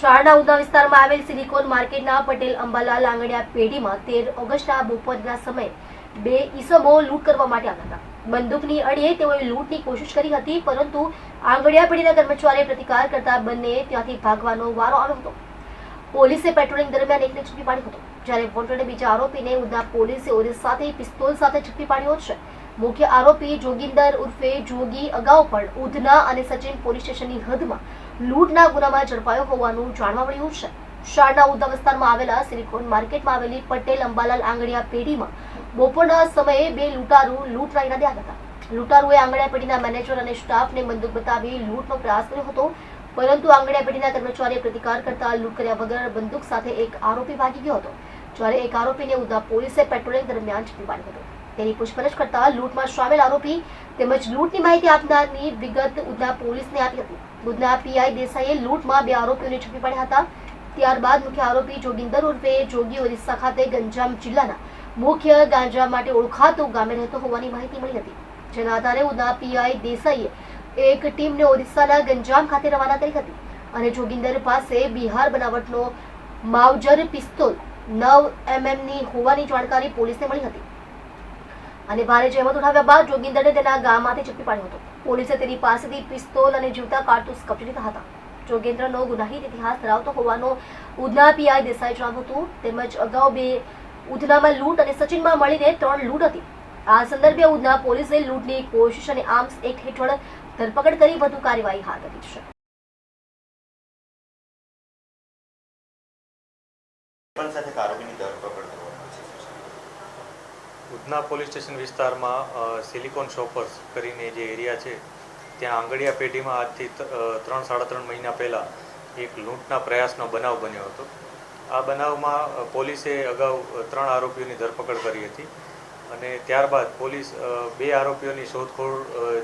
શાળાના ઉધના વિસ્તારમાં આવેલ સિલિકોન માર્કેટના પટેલ અંબાલાલ આંગણિયા પેઢીમાં તેર ઓગસ્ટના બપોરના સમયે બે ઈસમો લૂંટ કરવા માટે આવ્યા હતા. બંદૂકની અડીએ તેઓએ લૂંટની કોશિશ કરી હતી, પરંતુ આંગણિયા પેઢીના કર્મચારીએ પ્રતિકાર કરતા બંને ત્યાંથી ભાગવાનો વારો આવ્યો હતો. પોલીસે પેટ્રોલિંગ દરમિયાન એકને ઝડપી પાડ્યો હતો. જ્યારે વોન્ટેડ બીજા આરોપીને ઉધના પોલીસે સાથે પિસ્તોલ સાથે ઝડપી પાડ્યો છે. મુખ્ય આરોપી જોગિંદર ઉર્ફે જોગી અગાઉ પણ ઉધના અને સચિન પોલીસ સ્ટેશનની હદમાં લૂંટના ગુનામાં ઝડપાયો હોવાનું જાણવા મળ્યું છે. શાળના ઉદ્ધવ વિસ્તારમાં આવેલા સિલિકોન માર્કેટમાં આવેલી પટેલ અંબાલાલ આંગણિયા પેઢીમાં બપોરના સમયે બે લૂંટારૂ લૂંટના આવ્યા હતા. લૂંટારુએ આંગણિયા પેઢીના મેનેજર અને સ્ટાફને બંદૂક બતાવી લૂંટનો પ્રયાસ કર્યો હતો, પરંતુ આંગણિયા પેઢીના કર્મચારીએ પ્રતિકાર કરતા લૂંટ કર્યા વગર બંદૂક સાથે એક આરોપી ભાગી ગયો હતો, જ્યારે એક આરોપીને ઉધના પોલીસે પેટ્રોલિંગ દરમિયાન ઝડપી પાડ્યો હતો. તેની પૂછપરછ કરતા લૂંટમાં સામેલ આરોપી તેમજ લૂંટની માહિતી આપનારની વિગત ઉધના પોલીસને આપી હતી. ઉધના પીઆઈ દેસાઈએ લૂંટમાં બે આરોપીઓને ઝડપી પડ્યા હતા. ત્યારબાદ મુખ્ય આરોપી જોગિંદર ઉર્ફે જોગી ઓરિસ્સા ખાતે ગંજામ જિલ્લાના મુખ્ય ગાંજા માટે ઓળખાતું ગામે રહેતો હોવાની માહિતી મળી હતી. જેના આધારે ઉધના પીઆઈ દેસાઈએ એક ટીમને ઓરિસ્સાના ગંજામ ખાતે રવાના કરી હતી અને જોગિંદર પાસે બિહાર બનાવટનો માવજર પિસ્તોલ નવ એમએમની હોવાની જાણકારી પોલીસને મળી હતી. અને ભારે જહેમત ઉઠાવ્યા બાદ જોગિંદરને તેના ગામમાંથી ઝડપી પાડ્યો હતો. પોલીસે તેની પાસેથી પિસ્તોલ અને જીવતા કારતૂસ કબજે લીધા હતા. જોગેન્દ્રનો ગુનાહિત ઇતિહાસ ધરાવતો હોવાનો ઉધના પીઆઈ દેસાઈ જણાવ્યું હતું. તેમજ અગાઉ બે ઉધનામાં લૂંટ અને સચિનમાં મળીને ત્રણ લૂંટ હતી. આ સંદર્ભે ઉધના પોલીસે લૂંટની કોશિશ અને આર્મ્સ એક્ટ હેઠળ ધરપકડ કરી વધુ કાર્યવાહી હાથ ધરી છે પણ સાથે એક આરોપીની ધરપકડ કરવામાં છે ઉધના પોલીસ સ્ટેશન વિસ્તારમાં સિલિકોન શોપર્સ કરીને જે એરિયા છે, ત્યાં આંગળીયા પેઢીમાં આજથી ત્રણ, સાડા ત્રણ મહિના પહેલાં એક લૂંટના પ્રયાસનો બનાવ બન્યો હતો. આ બનાવમાં પોલીસે અગાઉ ત્રણ આરોપીઓની ધરપકડ કરી હતી અને ત્યારબાદ પોલીસ બે આરોપીઓની શોધખોળ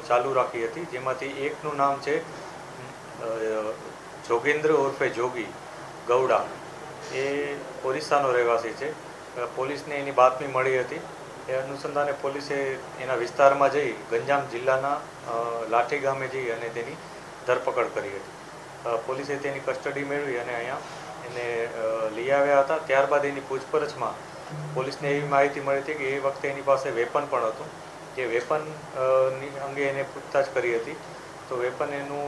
ચાલુ રાખી હતી, જેમાંથી એકનું નામ છે જોગેન્દ્ર ઉર્ફે જોગી ગૌડા. એ ઓરિસ્સાનો રહેવાસી છે. પોલીસને એની બાતમી મળી હતી. એ અનુસંધાને પોલીસે એના વિસ્તારમાં જઈ ગંજામ જિલ્લાના લાઠી ગામે જઈ અને તેની ધરપકડ કરી હતી. પોલીસે તેની કસ્ટડી મેળવી અને અહીંયા એને લઈ આવ્યા હતા. ત્યારબાદ એની પૂછપરછમાં પોલીસને એવી માહિતી મળી હતી કે એ વખતે એની પાસે વેપન પણ હતું. જે વેપન અંગે એને પૂછતાછ કરી હતી. તો વેપન એનું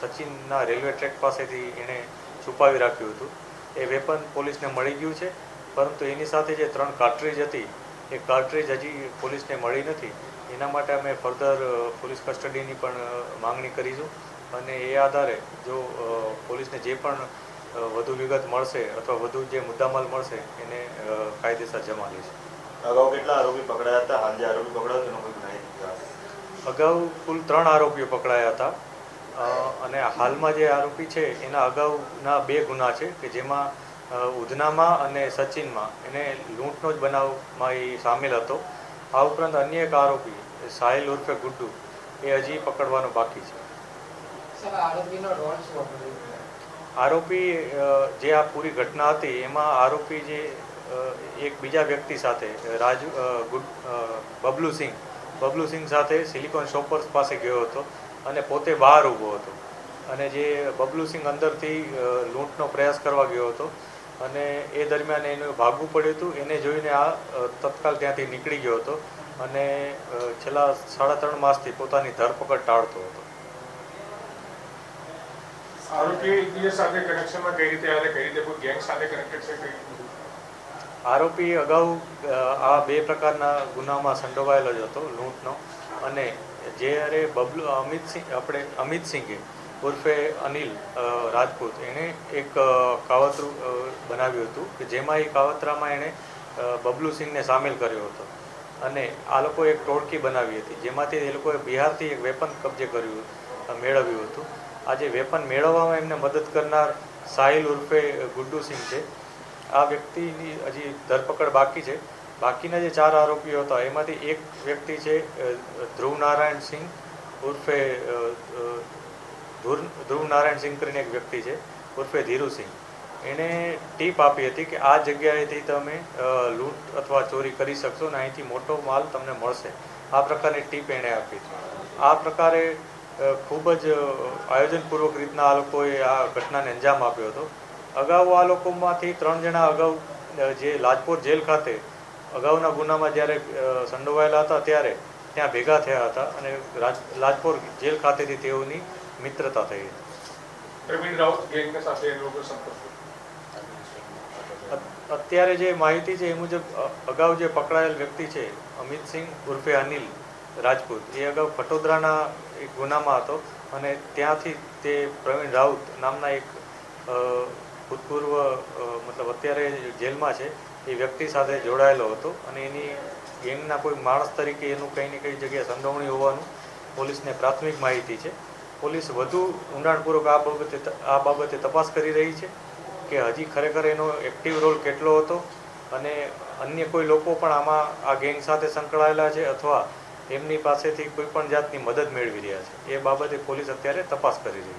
સચિનના રેલવે ટ્રેક પાસેથી એણે છુપાવી રાખ્યું હતું. એ વેપન પોલીસને મળી ગયું છે. પરંતુ એની સાથે જે ત્રણ કાર્ટ્રીજ હતી એ કાર્ટ્રીજ હજી પોલીસને મળી નથી. એના માટે અમે ફર્ધર પોલીસ કસ્ટડીની પણ માંગણી કરીશું. અને એ આધારે જો પોલીસને જે પણ વધુ વિગત મળશે અથવા વધુ જે મુદ્દામાલ મળશે એને કાયદેસર જમા લઈશું. અગાઉ કેટલા આરોપી પકડાયા હતા? હાલ જે આરોપી પકડાયો તેનો કોઈ ગુનાહિત અગાઉ કુલ ત્રણ આરોપીઓ પકડાયા હતા. અને હાલમાં જે આરોપી છે એના અગાઉના બે ગુના છે કે જેમાં ઉધનામાં અને સચિનમાં. એને લૂંટનો જ બનાવમાં એ સામેલ હતો. આ ઉપરાંત અન્ય એક આરોપી સાહિલ ઉર્ફે ગુડ્ડુ એ હજી પકડવાનો બાકી છે. આરોપી જે આ પૂરી ઘટના હતી એમાં આરોપી જે એક બીજા વ્યક્તિ સાથે રાજુ બબલુ સિંહ બબલુ સિંહ સાથે સિલિકોન શોપર્સ પાસે ગયો હતો અને પોતે બહાર ઊભો હતો. અને જે બબલુ સિંહ અંદરથી લૂંટનો પ્રયાસ કરવા ગયો હતો અને એ દરમિયાન એને ભાગવું પડ્યું હતું. એને જોઈને આ તત્કાલ ત્યાંથી નીકળી ગયો હતો અને છેલ્લા સાડા ત્રણ માસથી પોતાની ધરપકડ ટાળતો હતો. આરોપી એકબીજા સાથે કનેક્શનમાં કઈ રીતે આવે કઈ રીતે કોઈ ગેંગ સાથે કનેક્ટેડ છે? કઈ આરોપી અગાઉ આ બે પ્રકારના ગુનામાં સંડોવાયેલો જ હતો લૂંટનો. અને જ્યારે બબલુ અમિતસિંહ આપણે અમિતસિંહે ઉર્ફે અનિલ રાજપૂત એણે એક કાવતરું બનાવ્યું હતું કે જેમાં એ કાવતરામાં એણે બબલુ સિંહને સામેલ કર્યો હતો. અને આ લોકો એક ટોળકી બનાવી હતી, જેમાંથી એ લોકોએ બિહારથી એક વેપન કબજે કર્યું મેળવ્યું હતું. આ જે વેપન મેળવવામાં એમને મદદ કરનાર સાહિલ ઉર્ફે ગુડ્ડુ સિંહ છે. આ વ્યક્તિની હજી ધરપકડ બાકી છે. બાકીના જે ચાર આરોપીઓ હતા, એમાંથી એક વ્યક્તિ છે ધ્રુવ નારાયણ સિંહ ઉર્ફે ધ્રુવ નારાયણ સિંહ કરીને એક વ્યક્તિ છે, ઉર્ફે ધીરુસિંહ. એણે ટીપ આપી હતી કે આ જગ્યાએથી તમે લૂંટ અથવા ચોરી કરી શકશો ને અહીંથી મોટો માલ તમને મળશે. આ પ્રકારની ટીપ એણે આપી આ પ્રકારે ખૂબ જ આયોજનપૂર્વક રીતના આ લોકોએ આ ઘટનાને અંજામ આપ્યો હતો. અગાઉ આ લોકોમાંથી ત્રણ જણા અગાઉ જે લાજપોર જેલ ખાતે અગાઉના ગુનામાં જ્યારે સંડોવાયેલા હતા ત્યારે ત્યાં ભેગા થયા હતા અને લાજપોર જેલ ખાતેથી તેઓની મિત્રતા થઈ. પ્રવીણ રાઉત ગેંગને સાથે એ લોકો સંપર્ક અત્યારે જે માહિતી છે એ મુજબ અગાઉ જે પકડાયેલ વ્યક્તિ છે અમિતસિંહ ઉર્ફે અનિલ રાજપૂત એ અગાઉ ખટોદરાના એક ગુનામાં હતો અને ત્યાંથી તે પ્રવીણ રાઉત નામના એક ભૂતપૂર્વ મતલબ અત્યારે જેલમાં છે એ વ્યક્તિ સાથે જોડાયેલો હતો અને એની ગેંગના કોઈ માણસ તરીકે એનું કંઈ ને કંઈ જગ્યાએ સંડોવણી હોવાનું પોલીસને પ્રાથમિક માહિતી છે. પોલીસ વધુ ઊંડાણપૂર્વક આ બાબતે આ બાબતે તપાસ કરી રહી છે કે હજી ખરેખર એનો એક્ટિવ રોલ કેટલો હતો અને અન્ય કોઈ લોકો પણ આમાં આ ગેંગ સાથે સંકળાયેલા છે અથવા એમની પાસેથી કોઈ પણ જાતની મદદ મેળવી રહ્યા છે. એ બાબતે પોલીસ અત્યારે તપાસ કરી રહી છે.